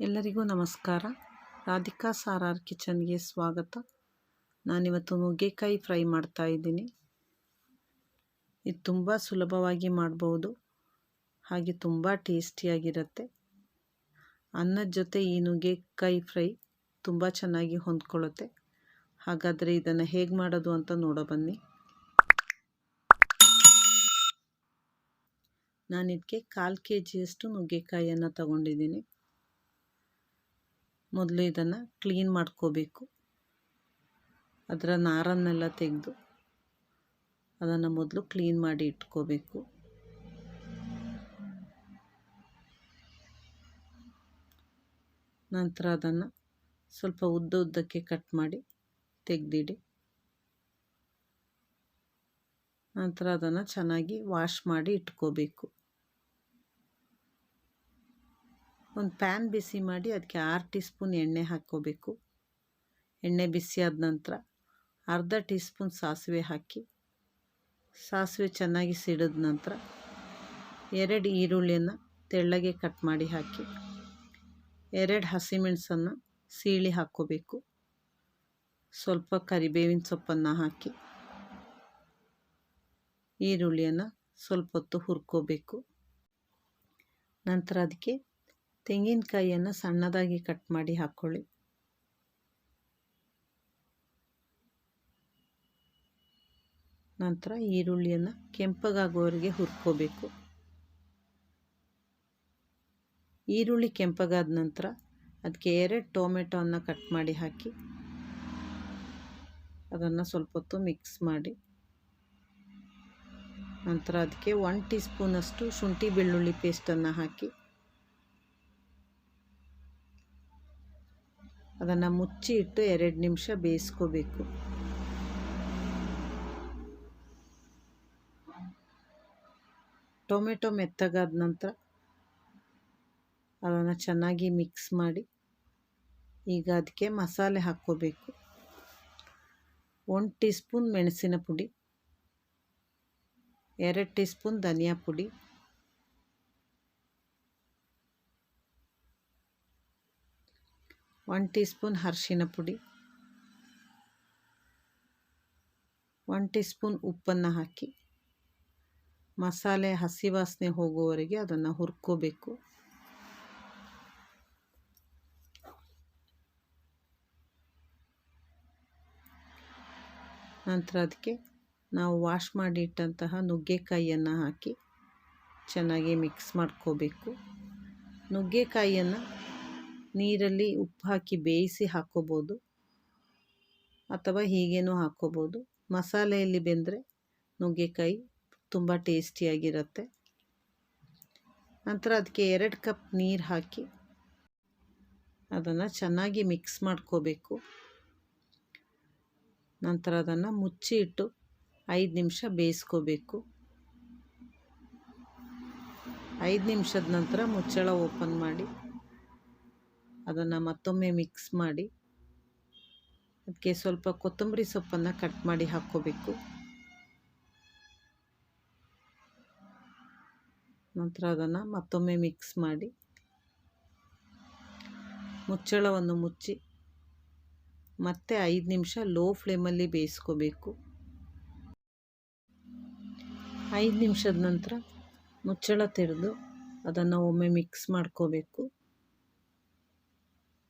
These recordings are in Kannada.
ಎಲ್ಲರಿಗೂ ನಮಸ್ಕಾರ. ರಾಧಿಕಾ ಸಾರಾರ್ ಕಿಚನ್ಗೆ ಸ್ವಾಗತ. ನಾನಿವತ್ತು ನುಗ್ಗೆಕಾಯಿ ಫ್ರೈ ಮಾಡ್ತಾ ಇದ್ದೀನಿ. ಇದು ತುಂಬ ಸುಲಭವಾಗಿ ಮಾಡ್ಬೋದು. ಹಾಗೆ ತುಂಬ ಟೇಸ್ಟಿಯಾಗಿರುತ್ತೆ. ಅನ್ನದ ಜೊತೆ ಈ ನುಗ್ಗೆಕಾಯಿ ಫ್ರೈ ತುಂಬ ಚೆನ್ನಾಗಿ ಹೊಂದ್ಕೊಳ್ಳುತ್ತೆ. ಹಾಗಾದರೆ ಇದನ್ನು ಹೇಗೆ ಮಾಡೋದು ಅಂತ ನೋಡೋ ಬನ್ನಿ. ನಾನು ಇದಕ್ಕೆ ಕಾಲು ಕೆ ಜಿಯಷ್ಟು ನುಗ್ಗೆಕಾಯಿಯನ್ನು ತಗೊಂಡಿದ್ದೀನಿ. ಮೊದಲು ಇದನ್ನು ಕ್ಲೀನ್ ಮಾಡ್ಕೋಬೇಕು. ಅದರ ನಾರನ್ನೆಲ್ಲ ತೆಗೆದು ಅದನ್ನು ಮೊದಲು ಕ್ಲೀನ್ ಮಾಡಿ ಇಟ್ಕೋಬೇಕು. ನಂತರ ಅದನ್ನು ಸ್ವಲ್ಪ ಉದ್ದ ಉದ್ದಕ್ಕೆ ಕಟ್ ಮಾಡಿ ತೆಗೆದಿಡಿ. ನಂತರ ಅದನ್ನು ಚೆನ್ನಾಗಿ ವಾಶ್ ಮಾಡಿ ಇಟ್ಕೋಬೇಕು. ಒಂದು ಪ್ಯಾನ್ ಬಿಸಿ ಮಾಡಿ ಅದಕ್ಕೆ ಆರು ಟೀ ಸ್ಪೂನ್ ಎಣ್ಣೆ ಹಾಕ್ಕೋಬೇಕು. ಎಣ್ಣೆ ಬಿಸಿ ಆದ ನಂತರ ಅರ್ಧ ಟೀ ಸ್ಪೂನ್ ಸಾಸಿವೆ ಹಾಕಿ, ಸಾಸಿವೆ ಚೆನ್ನಾಗಿ ಸಿಡಿದ ನಂತರ ಎರಡು ಈರುಳ್ಳಿಯನ್ನು ತೆಳ್ಳಗೆ ಕಟ್ ಮಾಡಿ ಹಾಕಿ, ಎರಡು ಹಸಿಮೆಣಸನ್ನು ಸೀಳಿ ಹಾಕ್ಕೋಬೇಕು. ಸ್ವಲ್ಪ ಕರಿಬೇವಿನ ಸೊಪ್ಪನ್ನು ಹಾಕಿ, ಈರುಳ್ಳಿಯನ್ನು ಸ್ವಲ್ಪ ಹೊತ್ತು ಹುರ್ಕೋಬೇಕು. ನಂತರ ಅದಕ್ಕೆ ತೆಂಗಿನಕಾಯಿಯನ್ನು ಸಣ್ಣದಾಗಿ ಕಟ್ ಮಾಡಿ ಹಾಕ್ಕೊಳ್ಳಿ ನಂತರ ಈರುಳ್ಳಿಯನ್ನು ಕೆಂಪಗಾಗುವವರೆಗೆ ಹುರ್ಕೋಬೇಕು. ಈರುಳ್ಳಿ ಕೆಂಪಗಾದ ನಂತರ ಅದಕ್ಕೆ ಎರಡು ಟೊಮೆಟೊವನ್ನು ಕಟ್ ಮಾಡಿ ಹಾಕಿ, ಅದನ್ನು ಸ್ವಲ್ಪ ಹೊತ್ತು ಮಿಕ್ಸ್ ಮಾಡಿ. ನಂತರ ಅದಕ್ಕೆ ಒನ್ ಟೀ ಸ್ಪೂನಷ್ಟು ಶುಂಠಿ ಬೆಳ್ಳುಳ್ಳಿ ಪೇಸ್ಟನ್ನು ಹಾಕಿ ಅದನ್ನು ಮುಚ್ಚಿ ಇಟ್ಟು ಎರಡು ನಿಮಿಷ ಬೇಯಿಸ್ಕೋಬೇಕು. ಟೊಮೆಟೊ ಮೆತ್ತಗಾದ ನಂತರ ಅದನ್ನು ಚೆನ್ನಾಗಿ ಮಿಕ್ಸ್ ಮಾಡಿ ಈಗ ಅದಕ್ಕೆ ಮಸಾಲೆ ಹಾಕ್ಕೋಬೇಕು. ಒಂದು ಟೀ ಸ್ಪೂನ್ ಮೆಣಸಿನ ಪುಡಿ, ಎರಡು ಟೀ ಸ್ಪೂನ್ ಧನಿಯಾ ಪುಡಿ ಒನ್ ಟೀ ಸ್ಪೂನ್ ಅರಿಶಿನ ಪುಡಿ. ಒನ್ ಟೀ ಸ್ಪೂನ್ ಉಪ್ಪನ್ನು ಹಾಕಿ. ಮಸಾಲೆ ಹಸಿ ವಾಸನೆ ಹೋಗುವವರೆಗೆ ಅದನ್ನು ಹುರ್ಕೋಬೇಕು. ನಂತರ ಅದಕ್ಕೆ ನಾವು ವಾಶ್ ಮಾಡಿ ಇಟ್ಟಂತಹ ನುಗ್ಗೆಕಾಯಿಯನ್ನು ಹಾಕಿ ಚೆನ್ನಾಗಿ ಮಿಕ್ಸ್ ಮಾಡ್ಕೋಬೇಕು. ನುಗ್ಗೆಕಾಯಿಯನ್ನು ನೀರಲ್ಲಿ ಉಪ್ಪು ಹಾಕಿ ಬೇಯಿಸಿ ಹಾಕ್ಕೋಬೋದು ಅಥವಾ ಹೀಗೇನೂ ಹಾಕ್ಕೋಬೋದು ಮಸಾಲೆಯಲ್ಲಿ ಬೆಂದರೆ ನುಗ್ಗೆಕಾಯಿ ತುಂಬ ಟೇಸ್ಟಿಯಾಗಿರುತ್ತೆ. ನಂತರ ಅದಕ್ಕೆ ಎರಡು ಕಪ್ ನೀರು ಹಾಕಿ ಅದನ್ನು ಚೆನ್ನಾಗಿ ಮಿಕ್ಸ್ ಮಾಡ್ಕೋಬೇಕು. ನಂತರ ಅದನ್ನು ಮುಚ್ಚಿ ಇಟ್ಟು ಐದು ನಿಮಿಷ ಬೇಯಿಸ್ಕೋಬೇಕು. ಐದು ನಿಮಿಷದ ನಂತರ ಮುಚ್ಚಳ ಓಪನ್ ಮಾಡಿ ಅದನ್ನು ಮತ್ತೊಮ್ಮೆ ಮಿಕ್ಸ್ ಮಾಡಿ ಅದಕ್ಕೆ ಸ್ವಲ್ಪ ಕೊತ್ತಂಬರಿ ಸೊಪ್ಪನ್ನು ಕಟ್ ಮಾಡಿ ಹಾಕ್ಕೋಬೇಕು. ನಂತರ ಅದನ್ನು ಮತ್ತೊಮ್ಮೆ ಮಿಕ್ಸ್ ಮಾಡಿ, ಮುಚ್ಚಳವನ್ನು ಮುಚ್ಚಿ ಮತ್ತೆ ಐದು ನಿಮಿಷ ಲೋ ಫ್ಲೇಮಲ್ಲಿ ಬೇಯಿಸ್ಕೋಬೇಕು. ಐದು ನಿಮಿಷದ ನಂತರ ಮುಚ್ಚಳ ತೆರೆದು ಅದನ್ನು ಒಮ್ಮೆ ಮಿಕ್ಸ್ ಮಾಡ್ಕೋಬೇಕು.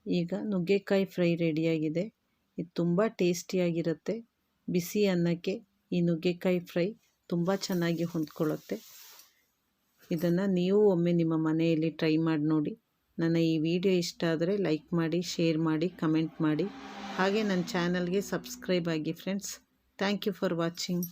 ಈಗ ನುಗ್ಗೆಕಾಯಿ ಫ್ರೈ ರೆಡಿಯಾಗಿದೆ. ಇದು ತುಂಬ ಟೇಸ್ಟಿಯಾಗಿರುತ್ತೆ. ಬಿಸಿ ಅನ್ನಕ್ಕೆ ಈ ನುಗ್ಗೆಕಾಯಿ ಫ್ರೈ ತುಂಬ ಚೆನ್ನಾಗಿ ಹೊಂದ್ಕೊಳ್ಳುತ್ತೆ. ಇದನ್ನು ನೀವು ಒಮ್ಮೆ ನಿಮ್ಮ ಮನೆಯಲ್ಲಿ ಟ್ರೈ ಮಾಡಿ ನೋಡಿ. ನನ್ನ ಈ ವಿಡಿಯೋ ಇಷ್ಟ ಆದರೆ ಲೈಕ್ ಮಾಡಿ, ಶೇರ್ ಮಾಡಿ, ಕಮೆಂಟ್ ಮಾಡಿ. ಹಾಗೆ ನನ್ನ ಚಾನಲ್ಗೆ ಸಬ್ಸ್ಕ್ರೈಬ್ ಆಗಿ friends. Thank you for watching.